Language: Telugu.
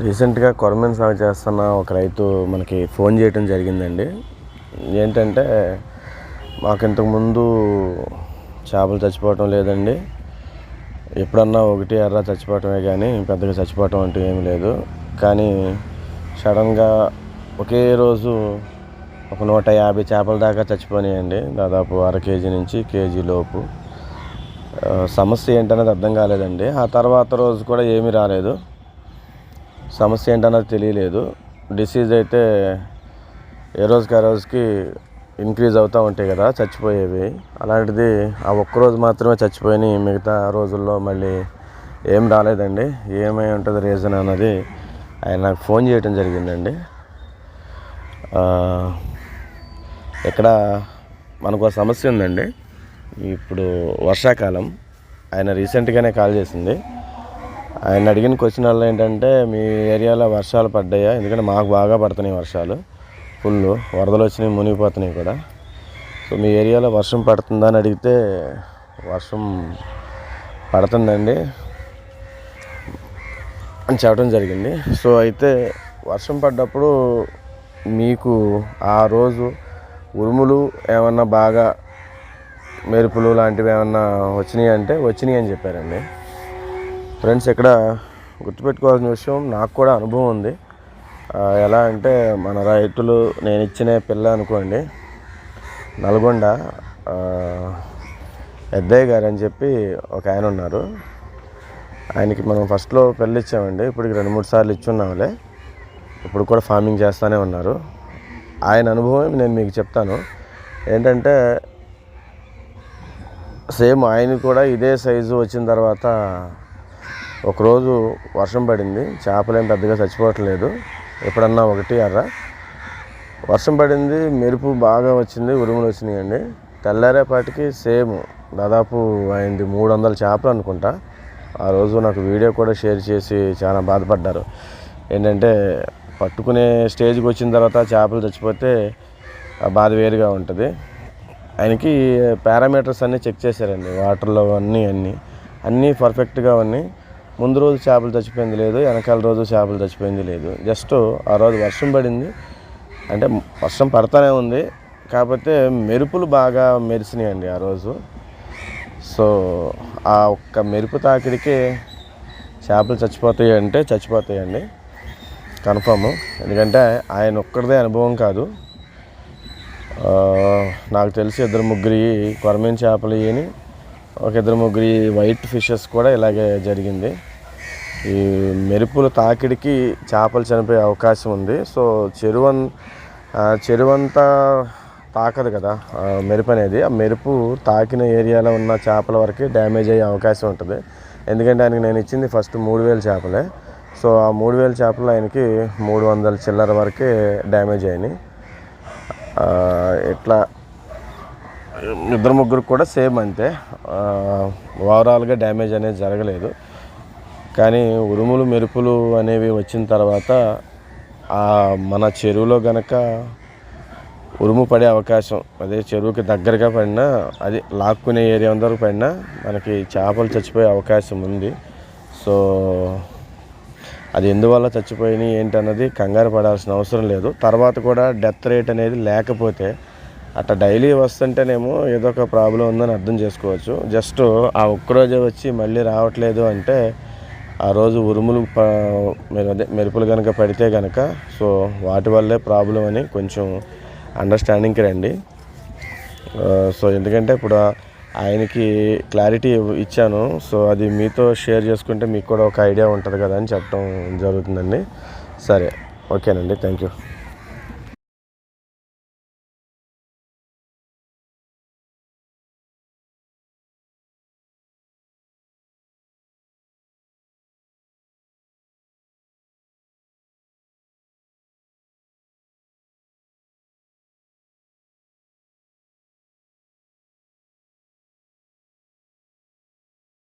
రీసెంట్గా కొరమేను సాగు చేస్తున్న ఒక రైతు మనకి ఫోన్ చేయటం జరిగిందండి. ఏంటంటే మాకు ఇంతకుముందు చేపలు చచ్చిపోవటం లేదండి. ఎప్పుడన్నా ఒకటి ఎర్ర చచ్చిపోవటమే కానీ పెద్దగా చచ్చిపోవటం అంటూ ఏమీ లేదు. కానీ సడన్గా ఒకే రోజు ఒక నూట యాభై చేపల దాకా చచ్చిపోయాయండి దాదాపు అర కేజీ నుంచి కేజీ లోపు. సమస్య ఏంటనేది అర్థం కాలేదండి. ఆ తర్వాత రోజు కూడా ఏమీ రాలేదు. సమస్య ఏంటన్నది తెలియలేదు. డిసీజ్ అయితే ఏ రోజుకి ఆ రోజుకి ఇంక్రీజ్ అవుతూ ఉంటాయి కదా చచ్చిపోయేవి. అలాంటిది ఆ ఒక్కరోజు మాత్రమే చచ్చిపోయినాయి. మిగతా రోజుల్లో మళ్ళీ ఏం రాలేదండి. ఏమై ఉంటుంది రీజన్ అన్నది ఆయన నాకు ఫోన్ చేయడం జరిగిందండి. ఇక్కడ మనకు ఒక సమస్య ఉందండి. ఇప్పుడు వర్షాకాలం. ఆయన రీసెంట్గానే కాల్ చేసింది. ఆయన అడిగిన క్వశ్చన్ వల్ల ఏంటంటే మీ ఏరియాలో వర్షాలు పడ్డాయా? ఎందుకంటే మాకు బాగా పడుతున్నాయి వర్షాలు. ఫుల్ వరదలు వచ్చినాయి మునిగిపోతున్నాయి కూడా. సో మీ ఏరియాలో వర్షం పడుతుందా అని అడిగితే వర్షం పడుతుందండి అని చెప్పడం జరిగింది. సో అయితే వర్షం పడ్డప్పుడు మీకు ఆ రోజు ఉరుములు ఏమన్నా బాగా మెరుపులు లాంటివి ఏమన్నా వచ్చినాయి అంటే వచ్చినాయి అని చెప్పారండి. ఫ్రెండ్స్ ఇక్కడ గుర్తుపెట్టుకోవాల్సిన విషయం నాకు కూడా అనుభవం ఉంది. ఎలా అంటే మన రైతులు నేను ఇచ్చిన పిల్ల అనుకోండి నల్గొండ ఎద్దయ్య గారు అని చెప్పి ఒక ఆయన ఉన్నారు. ఆయనకి మనం ఫస్ట్లో పెళ్ళి ఇచ్చామండి. ఇప్పటికి రెండు మూడు సార్లు ఇచ్చున్నాములే ఇప్పుడు కూడా ఫార్మింగ్ చేస్తూనే ఉన్నారు. ఆయన అనుభవం నేను మీకు చెప్తాను. ఏంటంటే సేమ్ ఆయన కూడా ఇదే సైజు వచ్చిన తర్వాత ఒకరోజు వర్షం పడింది. చేపలేం పెద్దగా చచ్చిపోవట్లేదు ఎప్పుడన్నా ఒకటి అర్ర వర్షం పడింది మెరుపు బాగా వచ్చింది ఉరుములు వచ్చినాయండి. తెల్లారేపాటికి సేమ్ దాదాపు అయింది మూడు వందల చేపలు అనుకుంటా. ఆ రోజు నాకు వీడియో కూడా షేర్ చేసి చాలా బాధపడ్డారు. ఏంటంటే పట్టుకునే స్టేజ్కి వచ్చిన తర్వాత చేపలు చచ్చిపోతే ఆ బాధ వేరుగా ఉంటుంది. ఆయనకి పారామీటర్స్ అన్నీ చెక్ చేశారండి. వాటర్లో అన్నీ అన్నీ. అన్నీ పర్ఫెక్ట్గా ఉన్నాయి ముందు రోజు చేపలు చచ్చిపోయింది లేదు వెనకాల రోజు చేపలు చచ్చిపోయింది లేదు. జస్ట్ ఆ రోజు వర్షం పడింది. అంటే వర్షం పడతానే ఉంది. కాకపోతే మెరుపులు బాగా మెరిసినాయండి ఆ రోజు. సో ఆ ఒక్క మెరుపు తాకిడికి చేపలు చచ్చిపోతాయి అంటే చచ్చిపోతాయండి. కన్ఫామ్ ఎందుకంటే ఆయన ఒక్కరిదే అనుభవం కాదు. నాకు తెలిసి ఇద్దరు ముగ్గురి కొరమీన్ చేపలు ఇయని ఒక ఇద్దరు ముగ్గురి వైట్ ఫిషెస్ కూడా ఇలాగే జరిగింది. ఈ మెరుపుల తాకిడికి చేపలు చనిపోయే అవకాశం ఉంది. సో చెరువన్ చెరువంతా తాకదు కదా మెరుపు అనేది. ఆ మెరుపు తాకిన ఏరియాలో ఉన్న చేపల వరకే డ్యామేజ్ అయ్యే అవకాశం ఉంటుంది. ఎందుకంటే ఆయనకి నేను ఇచ్చింది ఫస్ట్ మూడు వేల చేపలే. సో ఆ మూడు వేల చేపలు ఆయనకి మూడు వందల చిల్లర వరకే డ్యామేజ్ అయినాయి. ఇట్లా ఇద్దరు ముగ్గురు కూడా సేమ్ అంతే. ఓవరాల్గా డ్యామేజ్ అనేది జరగలేదు. కానీ ఉరుములు మెరుపులు అనేవి వచ్చిన తర్వాత ఆ మన చెరువులో గనక ఉరుము పడే అవకాశం అదే చెరువుకి దగ్గరగా పడినా అది లాక్కునే ఏరియా వరకు పడినా మనకి చేపలు చచ్చిపోయే అవకాశం ఉంది. సో అది ఎందువల్ల చచ్చిపోయినాయి ఏంటన్నది కంగారు పడాల్సిన అవసరం లేదు. తర్వాత కూడా డెత్ రేట్ అనేది లేకపోతే అట్లా డైలీ వస్తుంటేనేమో ఏదో ఒక ప్రాబ్లం ఉందని అర్థం చేసుకోవచ్చు. జస్ట్ ఆ ఒక్కరోజే వచ్చి మళ్ళీ రావట్లేదు అంటే ఆ రోజు ఉరుములు అదే మెరుపులు కనుక పడితే కనుక సో వాటి వల్లే ప్రాబ్లం అని కొంచెం అండర్స్టాండింగ్కి రండి. సో ఎందుకంటే ఇప్పుడు ఆయనకి క్లారిటీ ఇచ్చాను. సో అది మీతో షేర్ చేసుకుంటే మీకు కూడా ఒక ఐడియా ఉంటుంది కదా అని చెప్పడం జరుగుతుందండి. సరే ఓకేనండి. Thank you